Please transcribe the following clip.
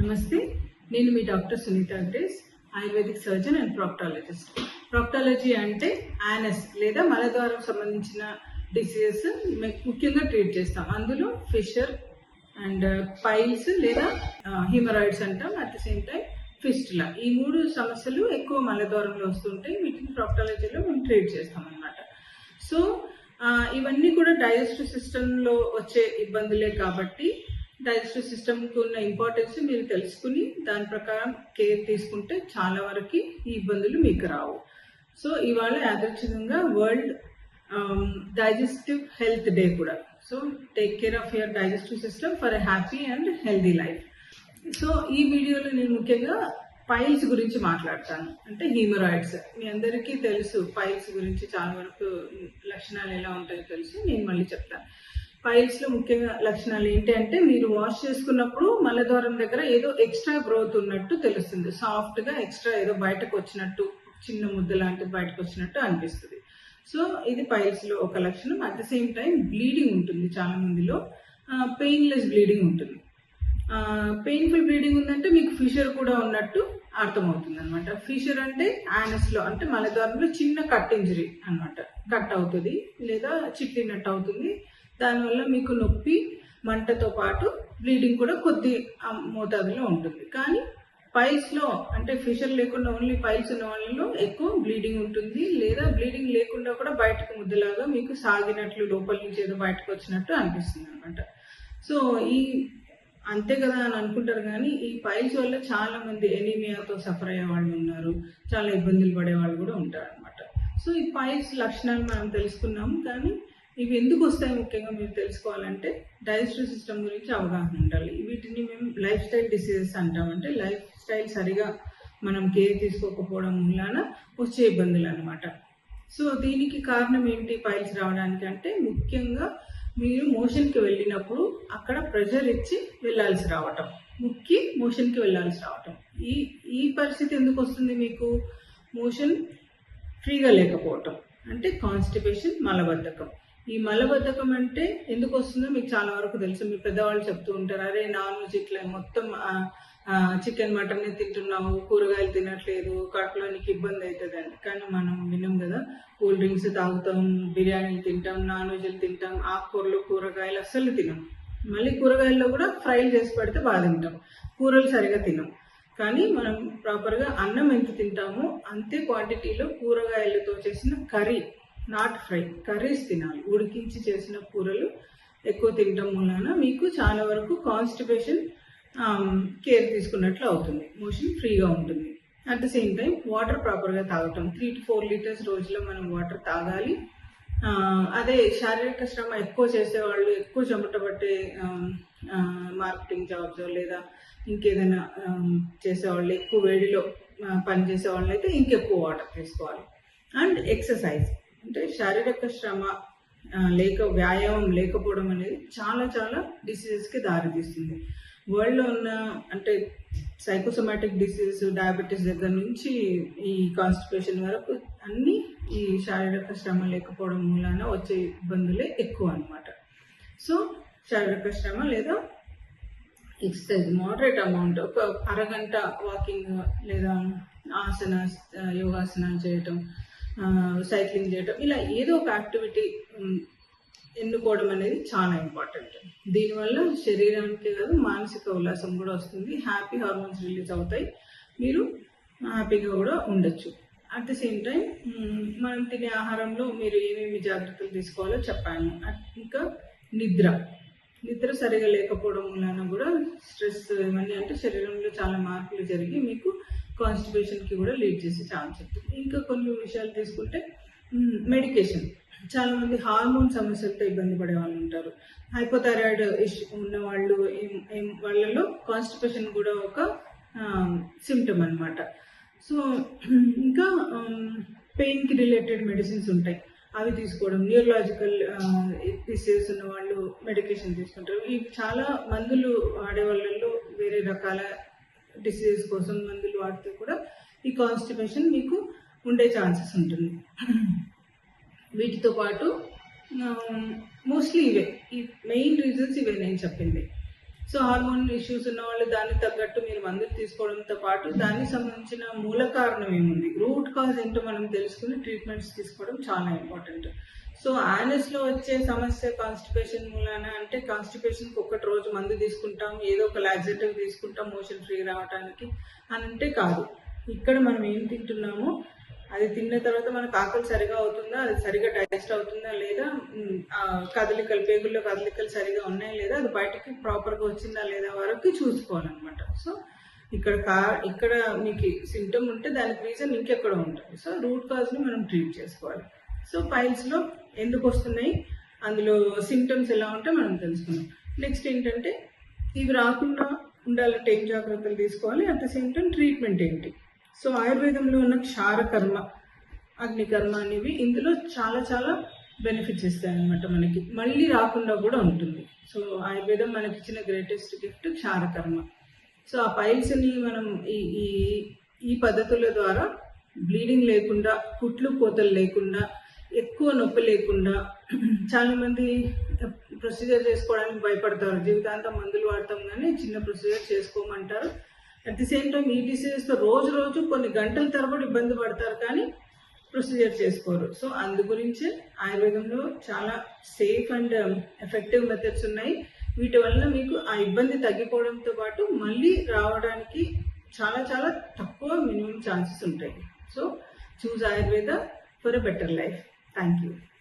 నమస్తే నేను మీ doctor Sunitha అగ్రేస్ ayurvedic surgeon and proctologist. Proctology అంటే యానస్ లేదా మలద్వారం సంబంధించిన డిసీజెస్ ముఖ్యంగా ట్రీట్ చేస్తాం. అందులో ఫిషర్ అండ్ uh, పైల్స్ లేదా uh, హిమరాయిడ్స్ అంటాం. At the same time fistula ఈ మూడు సమస్యలు ఎక్కువ మలద్వారంలో వస్తుంటాయి. వీటిని ప్రాక్టాలజీలో మేము ట్రీట్ చేస్తాం అనమాట సో uh, ఇవన్నీ కూడా డైజెస్టివ్ సిస్టంలో వచ్చే ఇబ్బందులే కాబట్టి డైజెస్టివ్ సిస్టమ్కి ఉన్న ఇంపార్టెన్స్ మీరు తెలుసుకుని దాని ప్రకారం కేర్ తీసుకుంటే చాలా వరకు ఈ ఇబ్బందులు మీకు రావు. సో ఇవాళ యాదృచ్ఛికంగా వరల్డ్ డైజెస్టివ్ హెల్త్ డే కూడా. So take care of your digestive system for a happy and healthy life so ఈ వీడియోలో నేను ముఖ్యంగా పైల్స్ గురించి మాట్లాడతాను. అంటే హీమరాయిడ్స్ మీ అందరికీ తెలుసు పైల్స్ గురించి చాలా వరకు లక్షణాలు ఎలా ఉంటాయో తెలుసు నేను మళ్ళీ చెప్తాను. పైల్స్లో ముఖ్యంగా లక్షణాలు ఏంటి అంటే మీరు వాష్ చేసుకున్నప్పుడు మలద్వారం దగ్గర ఏదో ఎక్స్ట్రా గ్రోత్ ఉన్నట్టు తెలుస్తుంది. సాఫ్ట్గా ఎక్స్ట్రా ఏదో బయటకు వచ్చినట్టు చిన్న ముద్ద లాంటిది బయటకు వచ్చినట్టు అనిపిస్తుంది. సో ఇది పైల్స్లో ఒక లక్షణం. At the same time bleeding ఉంటుంది చాలా మందిలో. పెయిన్లెస్ బ్లీడింగ్ ఉంటుంది. పెయిన్ఫుల్ బ్లీడింగ్ ఉందంటే మీకు ఫిషర్ కూడా ఉన్నట్టు అర్థమవుతుంది అనమాట ఫిషర్ అంటే యానస్లో అంటే మలద్వారంలో చిన్న కట్ ఇంజరీ అన్నమాట. కట్ అవుతుంది లేదా చిట్లినట్టు అవుతుంది. దానివల్ల మీకు నొప్పి మంటతో పాటు బ్లీడింగ్ కూడా కొద్ది మోతాదులో ఉంటుంది. కానీ పైల్స్లో అంటే ఫిషర్ లేకుండా ఓన్లీ పైల్స్ ఉన్న వాళ్ళలో ఎక్కువ బ్లీడింగ్ ఉంటుంది. లేదా బ్లీడింగ్ లేకుండా కూడా బయటకు ముద్దలాగా మీకు సాగినట్లు లోపల నుంచి ఏదో బయటకు వచ్చినట్టు అనిపిస్తుంది అనమాట సో ఈ అంతే కదా అని అనుకుంటారు కానీ ఈ పైల్స్ వల్ల చాలా మంది ఎనీమియాతో సఫర్ అయ్యే వాళ్ళు ఉన్నారు. చాలా ఇబ్బందులు పడే వాళ్ళు కూడా ఉంటారు అనమాట సో ఈ పైల్స్ లక్షణాలు మనం తెలుసుకున్నాము కానీ ఇవి ఎందుకు వస్తాయి ముఖ్యంగా మీరు తెలుసుకోవాలంటే డైజెస్టివ్ సిస్టమ్ గురించి అవగాహన ఉండాలి. వీటిని మేము లైఫ్ స్టైల్ డిసీజెస్ అంటామంటే లైఫ్ స్టైల్ సరిగా మనం కేర్ తీసుకోకపోవడం వలన వచ్చే ఇబ్బందులు అనమాట సో దీనికి కారణం ఏంటి? పైల్స్ రావడానికి అంటే ముఖ్యంగా మీరు మోషన్కి వెళ్ళినప్పుడు అక్కడ ప్రెషర్ ఇచ్చి వెళ్ళాల్సి రావటం. ముక్కి మోషన్కి వెళ్ళాల్సి రావటం. ఈ ఈ పరిస్థితి ఎందుకు వస్తుంది మీకు? మోషన్ ఫ్రీగా లేకపోవటం. అంటే కాన్స్టిపేషన్ మలబద్ధకం. ఈ మలబద్ధకం అంటే ఎందుకు వస్తుందో మీకు చాలా వరకు తెలుసు. మీ పెద్దవాళ్ళు చెప్తూ ఉంటారు అరే నాన్ వెజ్ ఇట్లా మొత్తం చికెన్ మటన్ తింటున్నాము కూరగాయలు తినట్లేదు కడుపులో నీకు ఇబ్బంది అవుతుంది అండి కానీ మనం విన్నాం కదా కూల్ డ్రింక్స్ తాగుతాం బిర్యానీలు తింటాం నాన్ వెజ్లు తింటాం ఆకుకూరలు కూరగాయలు అస్సలు తినం. మళ్ళీ కూరగాయల్లో కూడా ఫ్రైలు చేసి పెడితే బాగా తింటాం కూరలు సరిగా తినం. కానీ మనం ప్రాపర్గా అన్నం ఎంత తింటామో అంతే క్వాంటిటీలో కూరగాయలతో చేసిన కర్రీ నాట్ ఫ్రై కర్రీస్ తినాలి. ఉడికించి చేసిన కూరలు ఎక్కువ తినడం వలన మీకు చాలా వరకు కాన్స్టిపేషన్ కేర్ um, తీసుకున్నట్లు అవుతుంది. మోషన్ ఫ్రీగా ఉంటుంది. At the same time water ప్రాపర్గా తాగటం. త్రీ టు ఫోర్ లీటర్స్ రోజులో మనం వాటర్ తాగాలి. అదే శారీరక శ్రమ ఎక్కువ చేసేవాళ్ళు ఎక్కువ చెమట పట్టే um, మార్కెటింగ్ జాబ్స్ లేదా ఇంకేదైనా um, చేసేవాళ్ళు ఎక్కువ వేడిలో ఆ, పని చేసేవాళ్ళు అయితే ఇంకెక్కువ వాటర్ తీసుకోవాలి. అండ్ ఎక్సర్సైజ్ అంటే శారీరక శ్రమ లేక వ్యాయామం లేకపోవడం అనేది చాలా చాలా డిసీజెస్కి దారితీస్తుంది. వరల్డ్లో ఉన్న అంటే సైకోసోమాటిక్ డిసీజెస్ డయాబెటీస్ దగ్గర నుంచి ఈ కాన్స్టిపేషన్ వరకు అన్ని ఈ శారీరక శ్రమ లేకపోవడం మూలాన వచ్చే ఇబ్బందులే ఎక్కువ అన్నమాట. సో శారీరక శ్రమ లేదా ఎక్సర్సైజ్ మోడరేట్ అమౌంట్ ఒక అరగంట వాకింగ్ లేదా ఆసన యోగాసనాలు చేయటం సైక్లింగ్ చేయటం. ఇలా ఏదో ఒక యాక్టివిటీ ఎన్నుకోవడం అనేది చాలా ఇంపార్టెంట్ దీనివల్ల శరీరానికి కాదు మానసిక ఉల్లాసం కూడా వస్తుంది. హ్యాపీ హార్మోన్స్ రిలీజ్ అవుతాయి. మీరు హ్యాపీగా కూడా ఉండొచ్చు. అట్ ద సేమ్ టైం మనం తినే ఆహారంలో మీరు ఏమేమి జాగ్రత్తలు తీసుకోవాలో చెప్పాను. ఇంకా నిద్ర. నిద్ర సరిగా లేకపోవడం వలన కూడా స్ట్రెస్ ఇవన్నీ అంటే శరీరంలో చాలా మార్పులు జరిగి మీకు కాన్స్టిపేషన్కి కూడా లీడ్ చేసే ఛాన్స్ ఉంటుంది. ఇంకా కొన్ని విషయాలు తీసుకుంటే మెడికేషన్ చాలామంది హార్మోన్ సమస్యలతో ఇబ్బంది పడే వాళ్ళు ఉంటారు. హైపోథైరాయిడ్ ఇష్యూ ఉన్న వాళ్ళు వాళ్ళలో కాన్స్టిపేషన్ కూడా ఒక సిమ్టమ్ అనమాట సో ఇంకా పెయిన్కి రిలేటెడ్ మెడిసిన్స్ ఉంటాయి. అవి తీసుకోవడం న్యూరలాజికల్ డిసీజెస్ ఉన్న వాళ్ళు మెడికేషన్ తీసుకుంటారు. ఇవి చాలా మందులు వాడే వాళ్ళల్లో వేరే రకాల డిసీజెస్ కోసం మందులు వాడితే కూడా ఈ కాన్స్టిపేషన్ మీకు ఉండే ఛాన్సెస్ ఉంటుంది. వీటితో పాటు మోస్ట్లీ ఇవే. ఈ మెయిన్ రీజన్స్ ఇవే నేను చెప్పింది. సో హార్మోన్ ఇష్యూస్ ఉన్న వాళ్ళు దానికి తగ్గట్టు మీరు మందులు తీసుకోవడంతో పాటు దానికి సంబంధించిన మూల కారణం ఏముంది? రూట్ కాజ్ ఏంటో మనం తెలుసుకుని ట్రీట్మెంట్స్ తీసుకోవడం చాలా ఇంపార్టెంట్. సో ఆనస్లో వచ్చే సమస్య కాన్స్టిపేషన్ మూలాన అంటే కాన్స్టిపేషన్ ఒక్కటి రోజు మందు తీసుకుంటాం ఏదో ఒక లాక్సేటివ్ తీసుకుంటాం మోషన్ ఫ్రీ రావడానికి అని అంటే కాదు. ఇక్కడ మనం ఏం తింటున్నామో అది తిన్న తర్వాత మనకు ఆకలి సరిగా అవుతుందా? అది సరిగా డైజెస్ట్ అవుతుందా లేదా? కదలికలు పేగుల్లో కదలికలు సరిగా ఉన్నాయా లేదా? అది బయటకి ప్రాపర్గా వచ్చిందా లేదా వరకు చూసుకోవాలన్నమాట. సో ఇక్కడ కా ఇక్కడ మీకు సిమ్టమ్ ఉంటే దానికి రీజన్ ఇంకెక్కడ ఉంటుంది. సో రూట్ కాజ్ని మనం ట్రీట్ చేసుకోవాలి. సో పైల్స్లో ఎందుకు వస్తున్నాయి? అందులో సిమ్టమ్స్ ఎలా ఉంటే మనం తెలుసుకున్నాం నెక్స్ట్ ఏంటంటే ఇవి రాకుండా ఉండాలంటే ఏం జాగ్రత్తలు తీసుకోవాలి? At the same time treatment ఏంటి? సో ఆయుర్వేదంలో ఉన్న క్షారకర్మ అగ్నికర్మ అనేవి ఇందులో చాలా చాలా బెనిఫిట్స్ ఇస్తాయి అనమాట మనకి. మళ్ళీ రాకుండా కూడా ఉంటుంది. సో ఆయుర్వేదం మనకి ఇచ్చిన గ్రేటెస్ట్ గిఫ్ట్ క్షారకర్మ. సో ఆ పైల్స్ని మనం ఈ ఈ ఈ పద్ధతుల ద్వారా బ్లీడింగ్ లేకుండా కుట్లు కోతలు లేకుండా ఎక్కువ నొప్పి లేకుండా చాలామంది ప్రొసీజర్ చేసుకోవడానికి భయపడతారు. జీవితాంతం మందులు వాడతాం కానీ చిన్న ప్రొసీజర్ చేసుకోమంటారు. అట్ ది సేమ్ టైం ఈ డిసీజెస్తో రోజు రోజు కొన్ని గంటల తరబడి ఇబ్బంది పడతారు కానీ ప్రొసీజర్ చేసుకోరు. సో అందు గురించి ఆయుర్వేదంలో చాలా సేఫ్ అండ్ ఎఫెక్టివ్ మెథడ్స్ ఉన్నాయి. వీటి వల్ల మీకు ఆ ఇబ్బంది తగ్గిపోవడంతో పాటు మళ్ళీ రావడానికి చాలా చాలా తక్కువ మినిమం ఛాన్సెస్ ఉంటాయి. So choose Ayurveda for a better life thank you